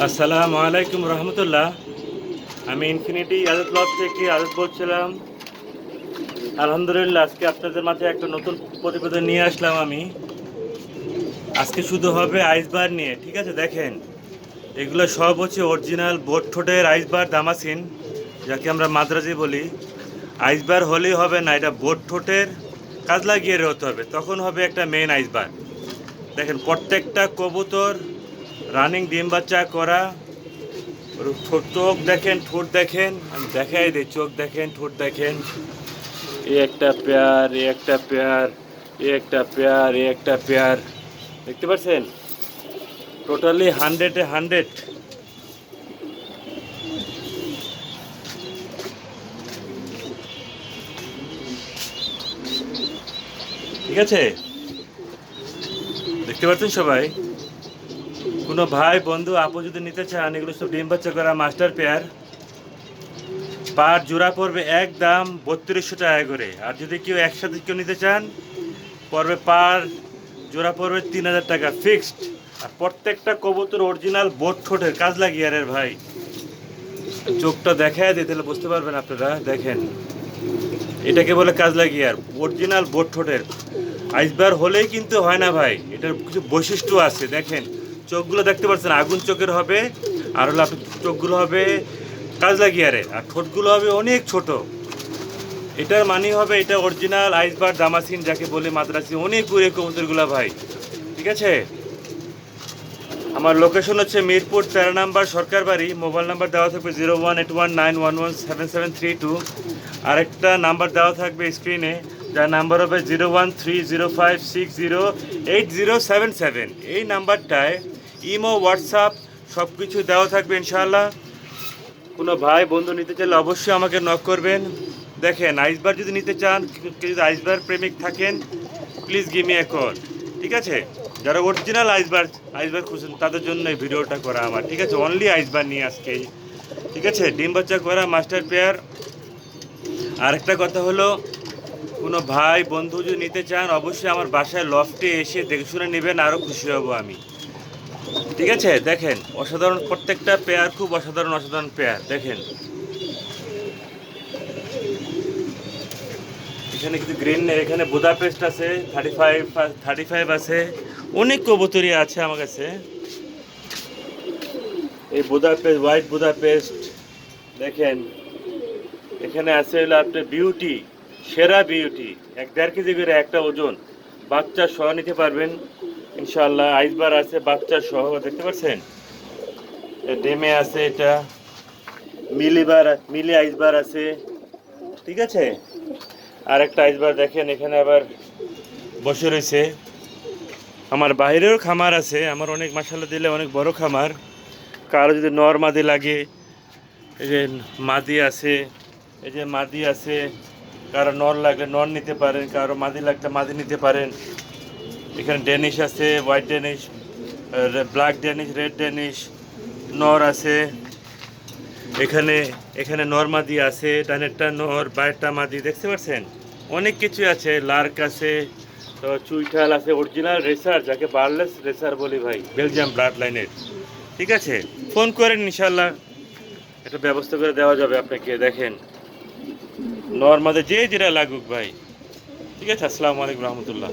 আসসালামু আলাইকুম রহমতুল্লাহ। আমি ইনফিনিটি আদত ব্লগ থেকে আদত বলছিলাম। আলহামদুলিল্লাহ, আজকে আপনাদের মাঝে একটা নতুন প্রতিবেদন নিয়ে আসলাম আমি। আজকে শুধু হবে আইসবার নিয়ে, ঠিক আছে? দেখেন, এগুলো সব হচ্ছে অরিজিনাল বোট ঠোঁটের আইসবার দামাসিন, যাকে আমরা মাদ্রাজি বলি। আইসবার হলেই হবে না, এটা বোট ঠোঁটের কাজ লাগিয়ে হতে হবে। তখন হবে একটা মেন আইসবার দেখেন, প্রত্যেকটা কবুতর রানিং ডিম বাচ্চা করা চোখ দেখেন, ঠোঁট দেখেন, আমি দেখাই দিই, চোখ দেখেন, ঠোঁট দেখেন। এ একটা পেয়ার, এ একটা পেয়ার, এ একটা পেয়ার, এ একটা পেয়ার। দেখতে পাচ্ছেন? টোটালি হান্ড্রেডে হান্ড্রেড ঠিক আছে? দেখতে পাচ্ছেন সবাই? কোনো ভাই, বন্ধু, আপু যদি নিতে চান, এগুলো সব ডিম বাচ্চা করা মাস্টার পেয়ার। পার জোড়া পড়বে এক দাম বত্রিশশো টাকা করে। আর যদি কেউ একসাথে কেউ নিতে চান, পড়বে পার জোড়া পড়বে তিন হাজার টাকা ফিক্সড আর প্রত্যেকটা কবুতর অরিজিনাল বোট ঠোঁটের কাজ লাগিয়ে আরে ভাই। চোখটা দেখায় দিই তাহলে বুঝতে পারবেন আপনারা, দেখেন। এটাকে বলে কাজ লাগিয়ে আর অরিজিনাল বোট ঠোঁটের। আইসবার হলেই কিন্তু হয় না ভাই, এটার কিছু বৈশিষ্ট্য আছে, দেখেন। চোখগুলো দেখতে পাচ্ছেন আগুন চোখের হবে, আর হলো আপনার চোখগুলো হবে কাজ লাগিয়ারে আর ঠোঁটগুলো হবে অনেক ছোট। এটার মানে হবে এটা অরিজিনাল আইসবার দামাসিন যাকে বলে মাদ্রাসি, অনেক উড়ে কবুতরগুলো ভাই, ঠিক আছে? আমার লোকেশন হচ্ছে মিরপুর তেরো নাম্বার সরকার বাড়ি মোবাইল নাম্বার দেওয়া থাকবে zero one eight one nine one one seven seven three two. আরেকটা নাম্বার দেওয়া থাকবে স্ক্রিনে যার নাম্বার হবে zero one three zero five six zero eight zero seven seven. এই নাম্বারটায় ইমো, হোয়াটসঅ্যাপ সব কিছু দেওয়া থাকবে ইনশাআল্লাহ। কোনো ভাই, বন্ধু নিতে চাইলে অবশ্যই আমাকে নক করবেন। দেখেন, আইসবার যদি নিতে চান যদি আইসবার প্রেমিক থাকেন প্লিজ গিভ মি কল ঠিক আছে? যারা অরিজিনাল আইসবার আইসবার খুঁজছেন, তাদের জন্য এই ভিডিওটা করা আমার, ঠিক আছে? অনলি আইসবার নিয়ে আজকে ঠিক আছে? ডিম বাচ্চা করা মাস্টার পেয়ার আরেকটা কথা হলো, কোনো ভাই, বন্ধু যদি নিতে চান, অবশ্যই আমার বাসায় লফটে এসে দেখে শুনে নেবেন আরও খুশি হব আমি। ঠিক আছে, দেখেন, অসাধারণ, প্রত্যেকটা পেয়ার খুব অসাধারণ অসাধারণ পেয়ার দেখেন। এখানে কিছু গ্রিন এখানে বুদা পেস্ট আছে থার্টি ফাইভ থার্টি ফাইভ আছে, অনেক কবুতরি আছে আমার কাছে। এই Budapest white Budapest দেখেন, এখানে আছে হলো আপনার বিউটি সেরা বিউটি এক দেড় কেজি করে একটা ওজন, বাচ্চা সহ নিতে পারবেন। ইনশাল্লাহ আইসবার আছে, বাচ্চা সহ, দেখতে পাচ্ছেন? ডেমে আছে এটা মিলিবার মিলি আইসবার আছে, ঠিক আছে? আর একটা আইসবার দেখেন, এখানে আবার বসে রয়েছে। আমার বাইরেও খামার আছে, আমার অনেক মশালা দিলে অনেক বড় খামার। কারও যদি নর মাদি লাগে, এই যে মাদি আছে, এই যে মাদি আছে, কারও নর লাগলে নর নিতে পারেন, কারও মাদি লাগলে মাদি নিতে পারেন। এখানে ডেনিশ আছে white Danish black Danish red Danish নর আছে। এখানে এখানে নর মাদি আছে, ডানেরটা নর বাইরটা মাদি, দেখতে পাচ্ছেন? অনেক কিছু আছে লার্ক আছে, তো চুইঠাল আছে অরিজিনাল রেসার যাকে বার্লেস রেসার বলি ভাই বেলজিয়াম ব্লাড লাইনের ঠিক আছে? ফোন করেন ইনশাল্লাহ একটা ব্যবস্থা করে দেওয়া যাবে আপনাকে, দেখেন। নর্মাদে যে যেটা লাগুক ভাই। ঠিক আছে? আসসালামু আলাইকুম রহমতুল্লাহ।